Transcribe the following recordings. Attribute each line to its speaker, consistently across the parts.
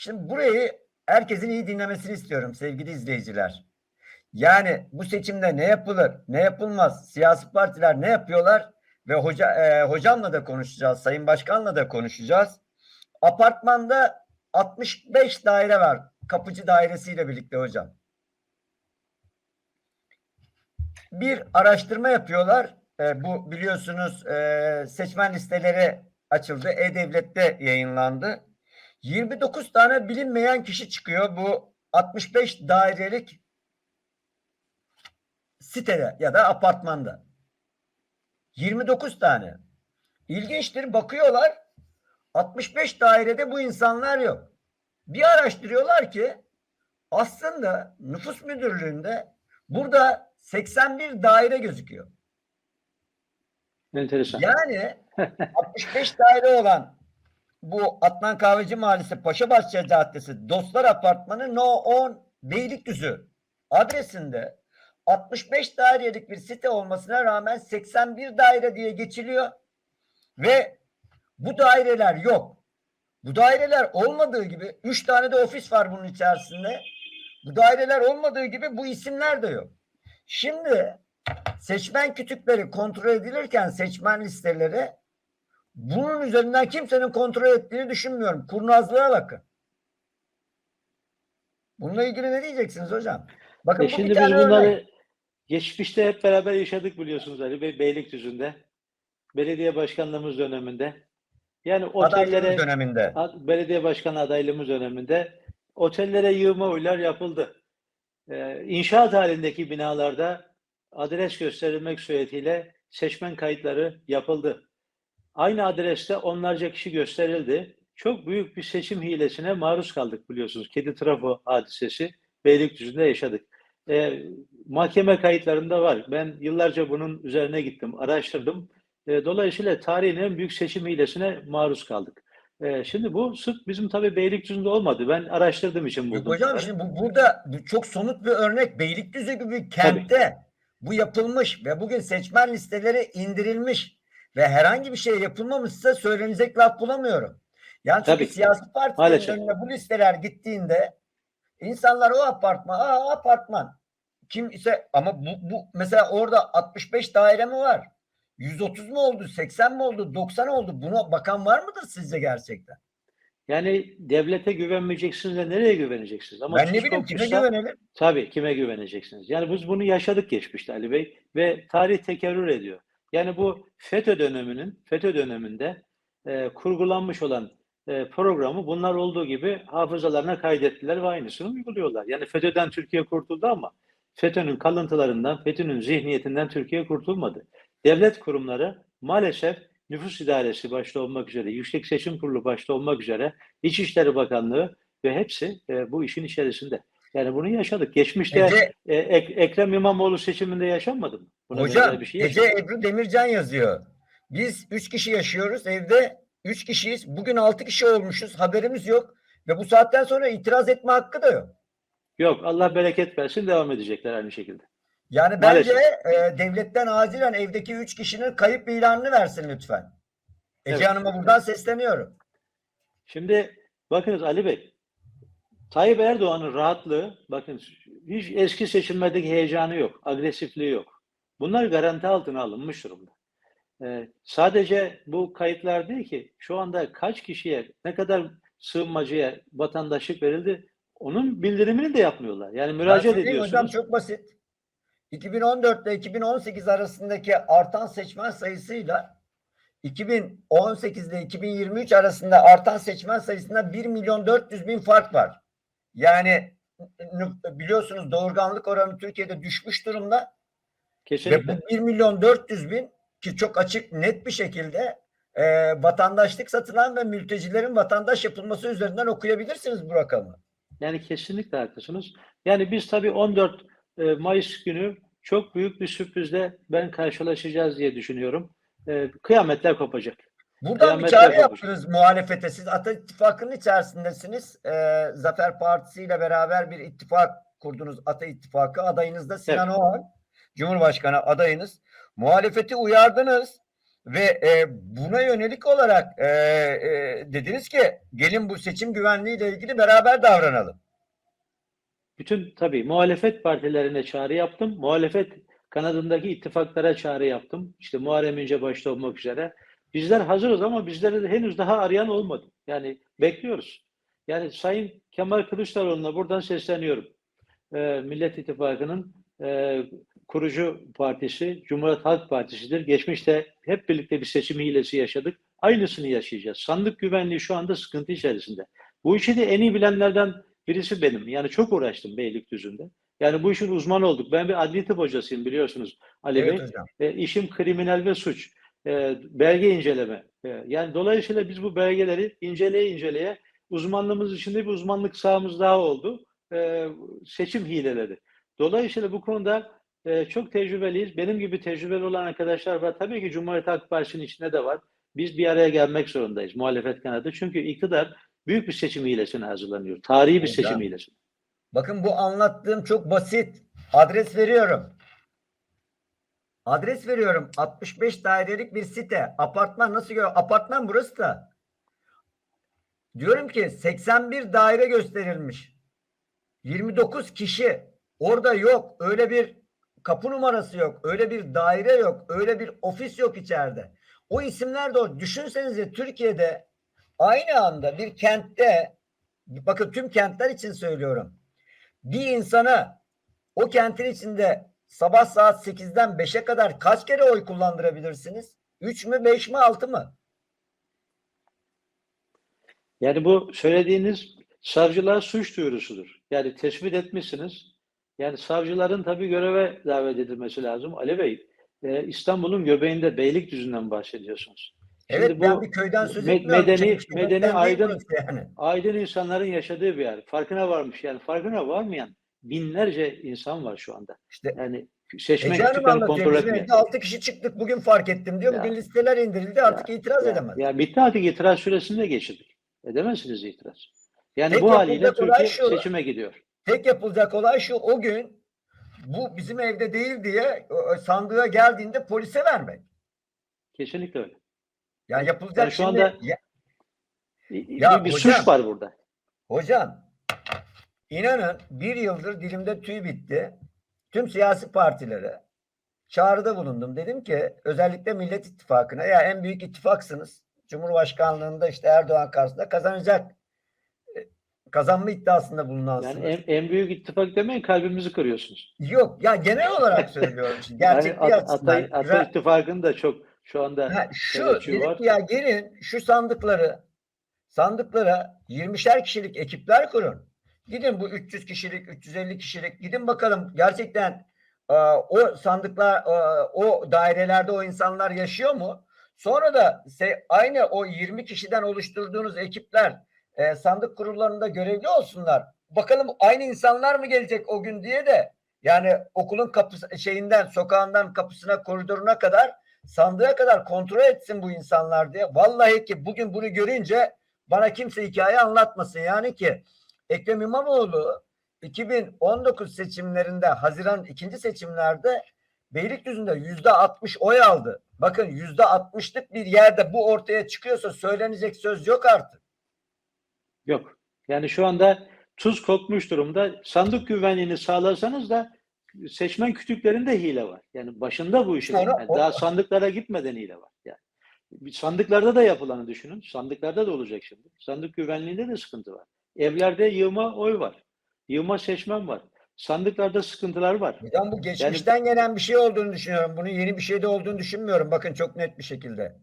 Speaker 1: Şimdi burayı herkesin iyi dinlemesini istiyorum sevgili izleyiciler. Yani bu seçimde ne yapılır, ne yapılmaz, siyasi partiler ne yapıyorlar ve hoca e, hocamla da konuşacağız, Sayın Başkan'la da konuşacağız. Apartmanda 65 daire var. Kapıcı dairesiyle birlikte hocam. Bir araştırma yapıyorlar. E, bu biliyorsunuz e, seçmen listeleri açıldı. E-Devlet'te yayınlandı. 29 tane bilinmeyen kişi çıkıyor bu 65 dairelik sitede ya da apartmanda. 29 tane. İlginçtir bakıyorlar 65 dairede bu insanlar yok. Bir araştırıyorlar ki aslında nüfus müdürlüğünde burada 81 daire gözüküyor.
Speaker 2: Enteresan.
Speaker 1: Yani 65 daire olan bu Adnan Kahveci Mahallesi Paşabahçe Caddesi Dostlar Apartmanı No 10 Beylikdüzü adresinde 65 dairelik bir site olmasına rağmen 81 daire diye geçiliyor ve bu daireler yok. Bu daireler olmadığı gibi 3 tane de ofis var bunun içerisinde. Bu daireler olmadığı gibi bu isimler de yok. Şimdi seçmen kütükleri kontrol edilirken seçmen listeleri bunun üzerinden kimsenin kontrol ettiğini düşünmüyorum. Kurnazlığa bakın. Bununla ilgili ne diyeceksiniz hocam? Bakın
Speaker 2: E
Speaker 1: bu
Speaker 2: şimdi
Speaker 1: bir
Speaker 2: biz bunları
Speaker 1: örnek.
Speaker 2: geçmişte hep beraber yaşadık biliyorsunuz Ali Bey Beylikdüzü'nde. Belediye başkanlığımız döneminde. Yani
Speaker 1: Adaylığımız
Speaker 2: otellere
Speaker 1: döneminde.
Speaker 2: belediye başkanı adaylığımız döneminde otellere yığma oylar yapıldı. Ee, inşaat halindeki binalarda adres gösterilmek suretiyle seçmen kayıtları yapıldı. Aynı adreste onlarca kişi gösterildi. Çok büyük bir seçim hilesine maruz kaldık biliyorsunuz. Kedi trafo hadisesi Beylikdüzü'nde yaşadık. Ee, mahkeme kayıtlarında var. Ben yıllarca bunun üzerine gittim, araştırdım. Ee, dolayısıyla tarihin en büyük seçim hilesine maruz kaldık. Ee, şimdi bu sırf bizim tabii Beylikdüzü'nde olmadı. Ben araştırdığım için
Speaker 1: Yok
Speaker 2: buldum.
Speaker 1: hocam şimdi bu, burada bu çok somut bir örnek. Beylikdüzü gibi bir kentte bu yapılmış ve bugün seçmen listeleri indirilmiş ve herhangi bir şey yapılmamışsa söylenecek laf bulamıyorum. Yani çünkü
Speaker 2: Tabii.
Speaker 1: siyasi partilerin
Speaker 2: Maalesef.
Speaker 1: önüne bu listeler gittiğinde insanlar o apartman, aa apartman kim ise ama bu, bu mesela orada 65 daire mi var? 130 mu oldu? 80 mi oldu? 90 oldu? Buna bakan var mıdır sizce gerçekten?
Speaker 2: Yani devlete güvenmeyeceksiniz de nereye güveneceksiniz? Ama
Speaker 1: ben ne bileyim kime güvenelim?
Speaker 2: Tabii kime güveneceksiniz? Yani biz bunu yaşadık geçmişte Ali Bey ve tarih tekerrür ediyor. Yani bu FETÖ döneminin, FETÖ döneminde e, kurgulanmış olan e, programı bunlar olduğu gibi hafızalarına kaydettiler ve aynısını uyguluyorlar. Yani FETÖ'den Türkiye kurtuldu ama FETÖ'nün kalıntılarından, FETÖ'nün zihniyetinden Türkiye kurtulmadı. Devlet kurumları maalesef nüfus idaresi başta olmak üzere, Yüksek Seçim Kurulu başta olmak üzere, İçişleri Bakanlığı ve hepsi e, bu işin içerisinde. Yani bunu yaşadık. Geçmişte
Speaker 1: Ece,
Speaker 2: e, Ek- Ekrem İmamoğlu seçiminde yaşanmadı mı? Buna
Speaker 1: Hocam
Speaker 2: bir şey
Speaker 1: Ece. Ebru Demircan yazıyor. Biz üç kişi yaşıyoruz evde. Üç kişiyiz. Bugün altı kişi olmuşuz. Haberimiz yok. Ve bu saatten sonra itiraz etme hakkı da yok.
Speaker 2: Yok Allah bereket versin devam edecekler aynı şekilde.
Speaker 1: Yani
Speaker 2: Maalesef.
Speaker 1: bence e, devletten acilen evdeki üç kişinin kayıp ilanını versin lütfen. Ece
Speaker 2: Evet.
Speaker 1: Hanım'a buradan sesleniyorum.
Speaker 2: Şimdi bakınız Ali Bey, Tayyip Erdoğan'ın rahatlığı, bakın hiç eski seçimlerdeki heyecanı yok, agresifliği yok. Bunlar garanti altına alınmış durumda. Ee, sadece bu kayıtlar değil ki şu anda kaç kişiye, ne kadar sığınmacıya vatandaşlık verildi, onun bildirimini de yapmıyorlar. Yani müracaat ediyorsunuz.
Speaker 1: hocam çok basit. 2014 ile 2018 arasındaki artan seçmen sayısıyla 2018 ile 2023 arasında artan seçmen sayısında 1 milyon 400 bin fark var. Yani nü- biliyorsunuz doğurganlık oranı Türkiye'de düşmüş durumda ve
Speaker 2: Kesinlikle.
Speaker 1: bu 1 milyon 400 bin ki çok açık net bir şekilde e, vatandaşlık satılan ve mültecilerin vatandaş yapılması üzerinden okuyabilirsiniz bu rakamı.
Speaker 2: Yani kesinlikle haklısınız. Yani biz tabii 14 e, Mayıs günü çok büyük bir sürprizle ben karşılaşacağız diye düşünüyorum. E, Kıyametler kopacak.
Speaker 1: Buradan bir çağrı yaptınız muhalefete. Siz Ata İttifakı'nın içerisindesiniz. Ee, Zafer Partisi ile beraber bir ittifak kurdunuz. Ata İttifakı. Adayınız da Sinan Oğan. Cumhurbaşkanı adayınız. Muhalefeti uyardınız. ve e, buna yönelik olarak e, e, dediniz ki gelin bu seçim güvenliğiyle ilgili beraber davranalım.
Speaker 2: Bütün tabii muhalefet partilerine çağrı yaptım. Muhalefet kanadındaki ittifaklara çağrı yaptım. İşte Muharrem İnce başta olmak üzere. Bizler hazırız ama bizleri henüz daha arayan olmadı. Yani bekliyoruz. Yani Sayın Kemal Kılıçdaroğlu'na buradan sesleniyorum. Ee, Millet İttifakı'nın e, kurucu partisi Cumhuriyet Halk Partisi'dir. Geçmişte hep birlikte bir seçim hilesi yaşadık. Aynısını yaşayacağız. Sandık güvenliği şu anda sıkıntı içerisinde. Bu işi de en iyi bilenlerden birisi benim. Yani çok uğraştım Beylikdüzü'nde. Yani bu işin uzmanı olduk. Ben bir adli tıp hocasıyım biliyorsunuz Ali Bey.
Speaker 1: Evet hocam.
Speaker 2: E, işim kriminal ve suç. E, belge inceleme. E, yani dolayısıyla biz bu belgeleri inceleye inceleye uzmanlığımız içinde bir uzmanlık sahamız daha oldu. E, seçim hileleri. Dolayısıyla bu konuda e, çok tecrübeliyiz. Benim gibi tecrübeli olan arkadaşlar var. Tabii ki Cumhuriyet Halk Partisi'nin içinde de var. Biz bir araya gelmek zorundayız muhalefet kanadı. Çünkü iktidar büyük bir seçim hilesine hazırlanıyor. Tarihi bir seçim hilesine.
Speaker 1: Bakın bu anlattığım çok basit. Adres veriyorum. Adres veriyorum. 65 dairelik bir site. Apartman nasıl gör? Apartman burası da. Diyorum ki 81 daire gösterilmiş. 29 kişi. Orada yok. Öyle bir kapı numarası yok. Öyle bir daire yok. Öyle bir ofis yok içeride. O isimler de o. Düşünsenize Türkiye'de aynı anda bir kentte bakın tüm kentler için söylüyorum bir insana o kentin içinde sabah saat 8'den 5'e kadar kaç kere oy kullandırabilirsiniz? 3 mü 5 mi 6 mı?
Speaker 2: Yani bu söylediğiniz savcılığa suç duyurusudur. Yani tespit etmişsiniz. Yani savcıların tabii göreve davet edilmesi lazım. Ali Bey, e, İstanbul'un göbeğinde Beylikdüzü'nden bahsediyorsunuz. Şimdi
Speaker 1: Evet
Speaker 2: bu
Speaker 1: ben bir köyden söz
Speaker 2: me-
Speaker 1: etmiyorum.
Speaker 2: medeni- medeni aydın-
Speaker 1: yani.
Speaker 2: aydın insanların yaşadığı bir yer. Farkına varmış yani. Farkına varmayan binlerce insan var şu anda.
Speaker 1: İşte
Speaker 2: Yani
Speaker 1: Hanım
Speaker 2: kütüklerini
Speaker 1: anlatıyor.
Speaker 2: kontrol
Speaker 1: evde 6 kişi çıktık. Bugün fark ettim diyor.
Speaker 2: Ya.
Speaker 1: Bugün listeler indirildi. Artık itiraz
Speaker 2: Ya,
Speaker 1: edemez.
Speaker 2: ya bitti artık itiraz süresini de geçirdik. Edemezsiniz itiraz. Yani
Speaker 1: Tek
Speaker 2: bu haliyle Türkiye
Speaker 1: şu.
Speaker 2: seçime gidiyor.
Speaker 1: Tek yapılacak olay şu. O gün bu bizim evde değil diye sandığa geldiğinde polise vermek.
Speaker 2: Kesinlikle öyle.
Speaker 1: Yani yapılacak
Speaker 2: Yani şu
Speaker 1: şimdi
Speaker 2: anda-
Speaker 1: Ya-
Speaker 2: Bir,
Speaker 1: Ya
Speaker 2: bir
Speaker 1: hocam-
Speaker 2: suç var burada.
Speaker 1: Hocam inanın bir yıldır dilimde tüy bitti. Tüm siyasi partilere çağrıda bulundum. Dedim ki özellikle Millet İttifakı'na ya en büyük ittifaksınız. Cumhurbaşkanlığında işte Erdoğan karşısında kazanacak. e, Kazanma iddiasında bulunansınız.
Speaker 2: Yani en, en büyük ittifak demeyin kalbimizi kırıyorsunuz.
Speaker 1: Yok ya genel olarak söylüyorum. Şimdi.
Speaker 2: Yani At-
Speaker 1: açısından.
Speaker 2: Ata, Ata İttifakı'nın da çok şu anda
Speaker 1: Ha, şu
Speaker 2: var.
Speaker 1: ya gelin şu sandıkları sandıklara 20'şer kişilik ekipler kurun. Gidin bu 300 kişilik, 350 kişilik gidin bakalım gerçekten e, o sandıklar e, o dairelerde o insanlar yaşıyor mu? Sonra da aynı o 20 kişiden oluşturduğunuz ekipler e, sandık kurullarında görevli olsunlar. Bakalım aynı insanlar mı gelecek o gün diye de yani okulun kapısı şeyinden sokağından kapısına koridoruna kadar sandığa kadar kontrol etsin bu insanlar diye. Vallahi ki bugün bunu görünce bana kimse hikaye anlatmasın. Yani ki Ekrem İmamoğlu 2019 seçimlerinde Haziran ikinci seçimlerde Beylikdüzü'nde yüzde 60 oy aldı. Bakın yüzde 60'lık bir yerde bu ortaya çıkıyorsa söylenecek söz yok artık.
Speaker 2: Yok. Yani şu anda tuz kokmuş durumda. Sandık güvenliğini sağlasanız da seçmen kütüklerinde hile var. Yani başında bu işin. Yani
Speaker 1: o-
Speaker 2: daha sandıklara gitmeden hile var. Yani sandıklarda da yapılanı düşünün. Sandıklarda da olacak şimdi. Sandık güvenliğinde de sıkıntı var. Evlerde yığma oy var. Yığma seçmen var. Sandıklarda sıkıntılar var.
Speaker 1: Ben bu geçmişten gelen bir şey olduğunu düşünüyorum. Bunun yeni bir şey de olduğunu düşünmüyorum. Bakın çok net bir şekilde.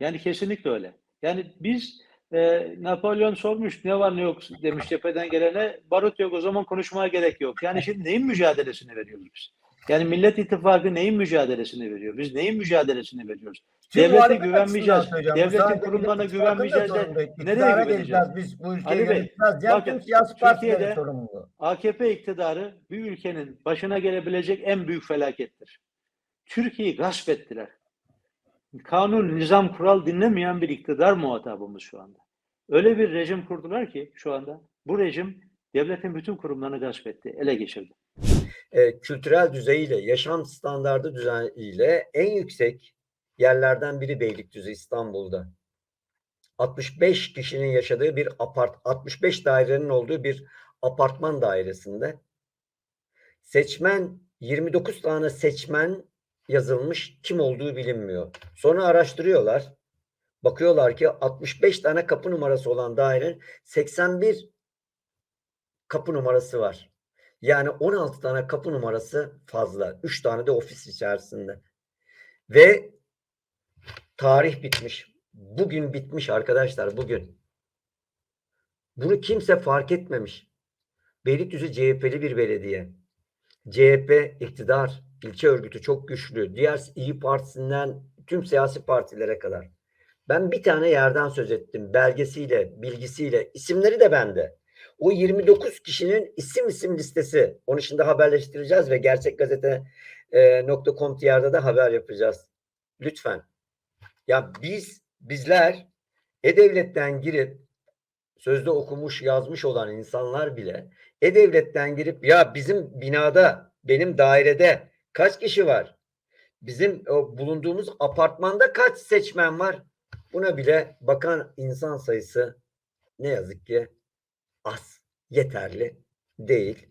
Speaker 2: Yani kesinlikle öyle. Yani biz e, Napolyon sormuş ne var ne yok demiş cepheden gelene barut yok o zaman konuşmaya gerek yok. Yani şimdi neyin mücadelesini veriyoruz biz? Yani Millet İttifakı neyin mücadelesini veriyor? Biz neyin mücadelesini veriyoruz? Devlete güvenmeyeceğiz. Devletin kurumlarına güvenmeyeceğiz de nereye güveneceğiz?
Speaker 1: Biz bu ülkeyi
Speaker 2: Ali Bey, bakın,
Speaker 1: siyasi
Speaker 2: Türkiye'de-
Speaker 1: sorumluluğu.
Speaker 2: AKP iktidarı bir ülkenin başına gelebilecek en büyük felakettir. Türkiye'yi gasp ettiler. Kanun, nizam, kural dinlemeyen bir iktidar muhatabımız şu anda. Öyle bir rejim kurdular ki şu anda bu rejim devletin bütün kurumlarını gasp etti, ele geçirdi.
Speaker 1: e, kültürel düzeyiyle, yaşam standardı düzeyiyle en yüksek yerlerden biri Beylikdüzü İstanbul'da. 65 kişinin yaşadığı bir apart 65 dairenin olduğu bir apartman dairesinde seçmen 29 tane seçmen yazılmış kim olduğu bilinmiyor. Sonra araştırıyorlar. Bakıyorlar ki 65 tane kapı numarası olan dairenin 81 kapı numarası var. Yani 16 tane kapı numarası fazla. 3 tane de ofis içerisinde. Ve tarih bitmiş. Bugün bitmiş arkadaşlar bugün. Bunu kimse fark etmemiş. Beylikdüzü CHP'li bir belediye. CHP iktidar, ilçe örgütü çok güçlü. Diğer İyi Partisi'nden tüm siyasi partilere kadar. Ben bir tane yerden söz ettim. Belgesiyle, bilgisiyle, isimleri de bende. O 29 kişinin isim isim listesi. Onu şimdi haberleştireceğiz ve gerçekgazete.com.tr'da da haber yapacağız. Lütfen. Ya biz, bizler E-Devlet'ten girip sözde okumuş, yazmış olan insanlar bile E-Devlet'ten girip ya bizim binada, benim dairede kaç kişi var? Bizim o, bulunduğumuz apartmanda kaç seçmen var? Buna bile bakan insan sayısı ne yazık ki az, yeterli değil.